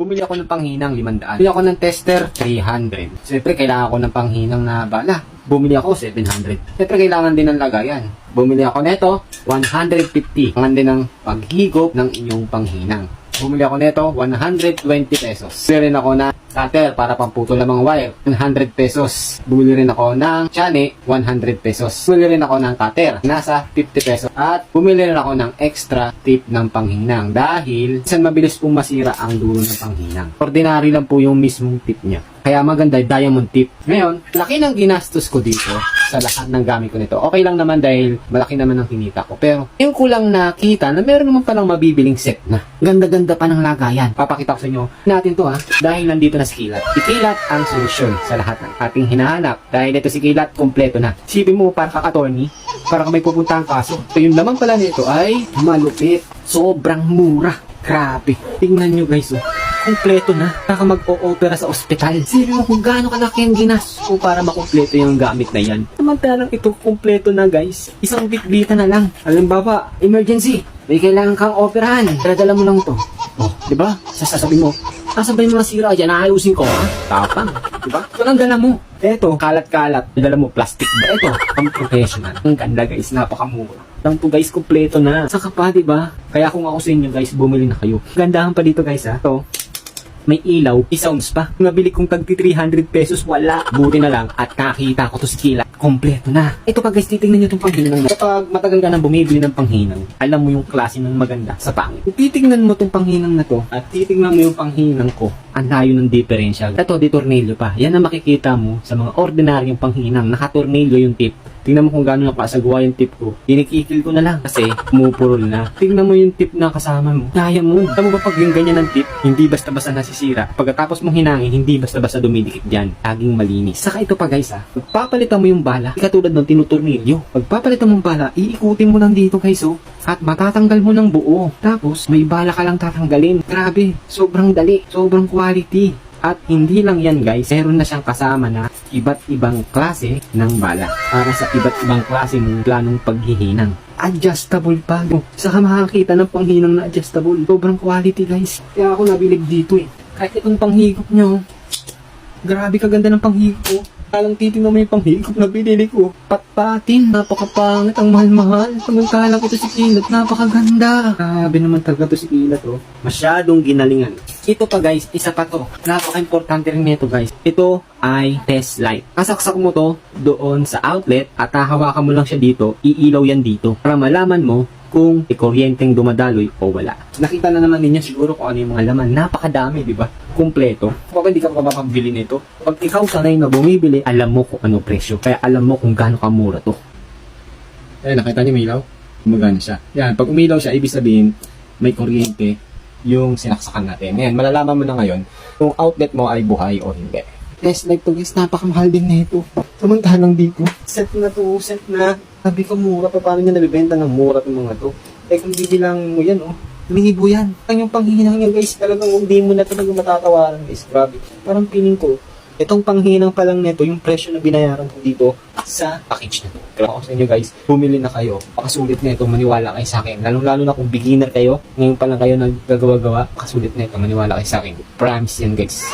Bumili ako ng panghinang 500. Bumili ako ng tester 300. Siyempre, kailangan ko ng panghinang na bala. Bumili ako 700. Siyempre, kailangan din ng lagayan. Bumili ako nito 150. Kailangan din ng paghigop ng inyong panghinang. Bumili ako nito 120 pesos. Bumili rin ako ng cutter para pamputol ng mga wire 100 pesos. Bumili rin ako ng chane 100 pesos. Bumili rin ako ng cutter nasa 50 pesos. At bumili rin ako ng extra tip ng panghinang dahil minsan mabilis pong masira ang dulo ng panghinang. Ordinary lang po yung mismong tip niya. Kaya maganda diamond tip. Ngayon, laki ng ginastos ko dito sa lahat ng gamit ko nito. Okay lang naman dahil malaki naman ang kinita ko. Pero yung kulang nakita na meron naman palang mabibiling set na. Ganda-ganda pa ng lagayan. Papakita ko sa inyo natin to ha. Dahil nandito na si Kilat. Si Kilat ang solusyon sa lahat ng ating hinahanap. Dahil ito si Kilat, kompleto na. Sipin mo, para kaka-attorney, para ka may pupuntang kaso. So yung naman pala nito ay malupit. Sobrang mura. Grabe. Tingnan nyo guys oh. Kompleto na. Baka mag-o-opera sa ospital. Sipin mo kung gaano kalaki ang ginas ko para makompleto yung gamit na yan. Samantalang ito kompleto na guys. Isang bitbita na lang. Ba, emergency. May kailangan kang operahan. Dala mo lang to. Oh, di ba? Sasasabi mo, Nasaan ba yung mga sira dyan? Naayusin ko, ha? Tapang. Di ba? Ito lang dala mo. Eto, kalat-kalat. Dala mo, plastic ba? Eto, ang professional. Ang ganda, guys. Napakamura. Lang to, guys. Kompleto na. Saka pa, di ba? Kaya kung ako sa inyo, guys, bumili na kayo. Gandahan pa dito, guys, ha? Ito, may ilaw, i-sounds pa. Nabili kong tagti 300 pesos, wala. Buti na lang at nakita ko to skila. Kompleto na. Ito pa guys, titingnan nyo itong panghinang na. Kapag matagal ka nang bumibili ng panghinang, alam mo yung klase ng maganda sa pangit. Titingnan mo itong panghinang na to, at titingnan mo yung panghinang ko, ang layo ng differential. Ito, di tornilyo pa. Yan ang makikita mo sa mga ordinaryong panghinang. Nakatornilyo yung tip. Tingnan mo kung gaano nakasagwa yung tip ko. Tinikikil ko na lang kasi pumupurol na. Tingnan mo yung tip na kasama mo. Kaya mo. Alam mo ba pag yung ganyan ng tip, hindi basta-basta nasisira. Pagkatapos mong hinangin, hindi basta-basta dumidikit dyan. Laging malinis. Saka ito pa guys ha. Pagpapalitan mo yung bala, katulad ng tinuturnilyo. Pagpapalitan mo yung bala, iikutin mo lang dito guys oh. At matatanggal mo ng buo. Tapos, may bala ka lang tatanggalin. Grabe, sobrang dali. Sobrang quality. At hindi lang yan guys, meron na siyang kasama na iba't ibang klase ng bala para sa iba't ibang klase ng planong paghihinang. Adjustable pa. Oh, saka makakita ng panghinang na adjustable. Sobrang quality guys. Kaya ako nabilib dito eh. Kahit itong panghigop nyo, grabe kaganda ng panghigop ko. Alang titingnan mo yung panghigop na binili ko. Patpatin, napakapangit, ang mahal-mahal. Samantalang ito si Kilat, napakaganda. Grabe naman talaga to si Kilat oh. Masyadong ginalingan. Ito pa guys, isa pa to. Napaka-importante rin nito guys. Ito ay test light. Kasaksak mo to doon sa outlet at hahawakan mo lang siya dito, iilaw yan dito para malaman mo kung may kuryenteng dumadaloy o wala. Nakita na naman ninyo siguro kung ano yung mga laman. Napakadami, di ba? Kumpleto. Kapag hindi ka pa mapabili nito, pag ikaw sanay na bumibili, alam mo kung ano presyo. Kaya alam mo kung gaano kamura to. Eh, nakita niyo may ilaw? Gumagana siya. Yan, pag umilaw siya, ibig sabihin, may kuryente yung sinaksakan natin. Yan, malalaman mo na ngayon kung outlet mo ay buhay o hindi. Test light to guys, napakamahal din nito. Samantalang dito, set na to, set na. Sabi ko mura pa, paano niya nabibenta ng mura itong mga to? Eh kung bibilang mo yan, oh, libo yan. Ang yung panghinang niya guys, talagang hindi mo na talaga matatawaran guys. Grabe. Parang piling ko, itong panghinang pa lang nito, yung presyo na binayaran ko dito sa package na to. Kaya ako sa inyo guys, bumili na kayo. Pakasulit na ito, maniwala kayo sa akin. Lalong-lalo na kung beginner kayo, ngayon pa lang kayo naggagawa-gawa, pakasulit na ito, maniwala kayo sa akin. Promise yan guys.